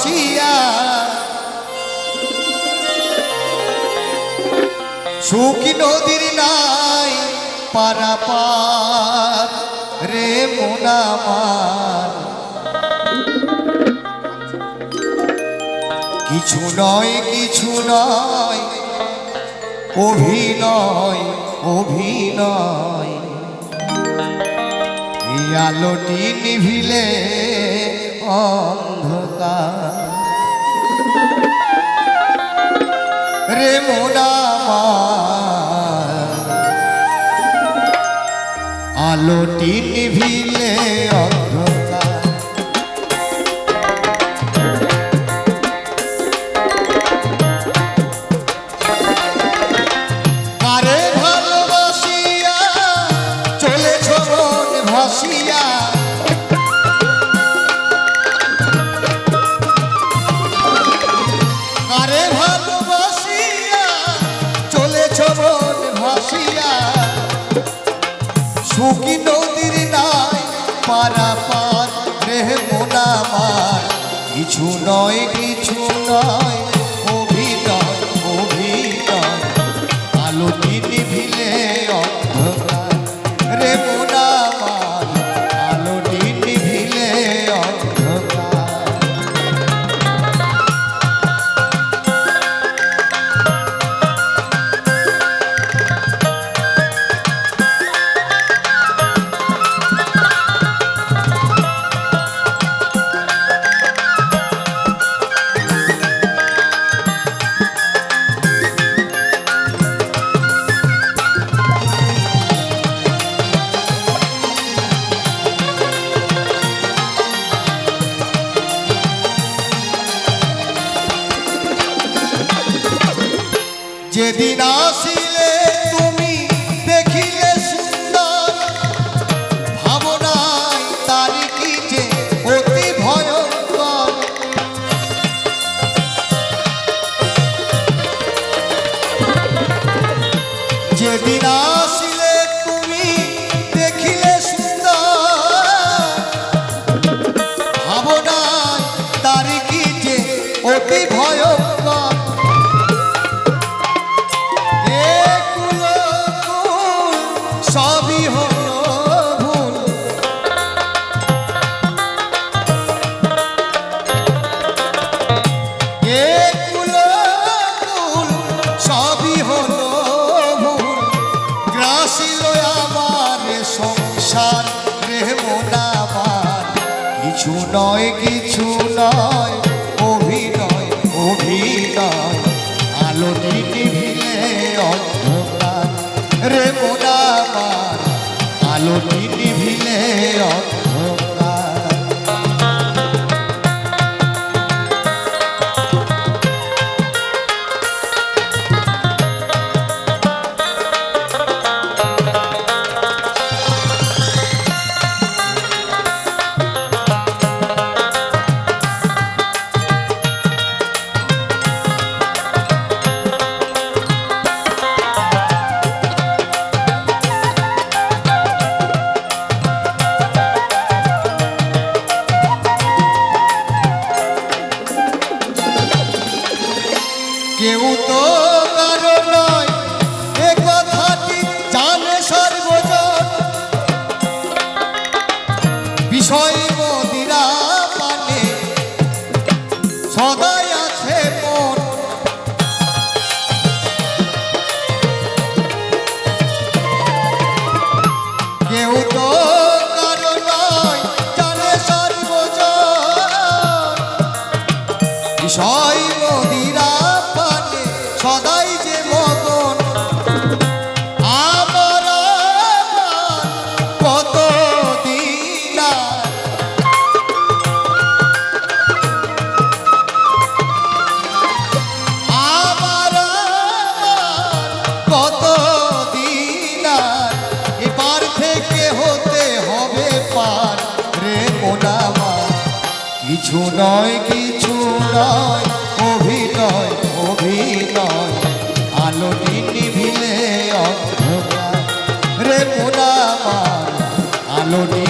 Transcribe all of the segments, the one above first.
ভাসিয়া সুখী নদীর নাই পারাপার রে মোনামার কিছু নয় কিছু নয়, অভিনয় অভিনয়। আলোটি নিভিলে অন্ধকার। রে মোনামার আলোটি নিভিলে অন্ধকার। আরে ভালোবাসিয়া চলেছ মন ভাসিয়া। সুখী নদীর নাই পারাপার রেহ মোনামার কিছু নয় কিছু নয় গ্রাসিল আমার সংসার, প্রেম আমার কিছু নয় কিছু নয়, অভিনয় অভিনয়। আলো নিভিলে অন্ধকার রে মোনামার আলোটি নিভিলে অন্ধকার নয় কিছু নয় অভিনয় অভিনয়। আলোটি নিভিলে অন্ধকার। রে মোনামার আলোটি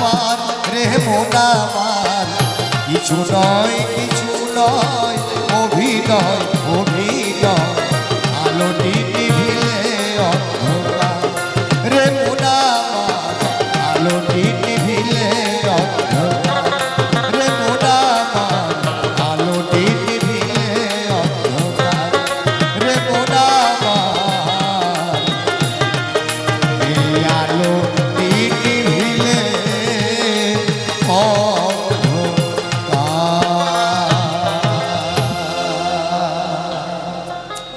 পারাপার রে মোনামার কিছু নয় কিছু নয় অভিনয়।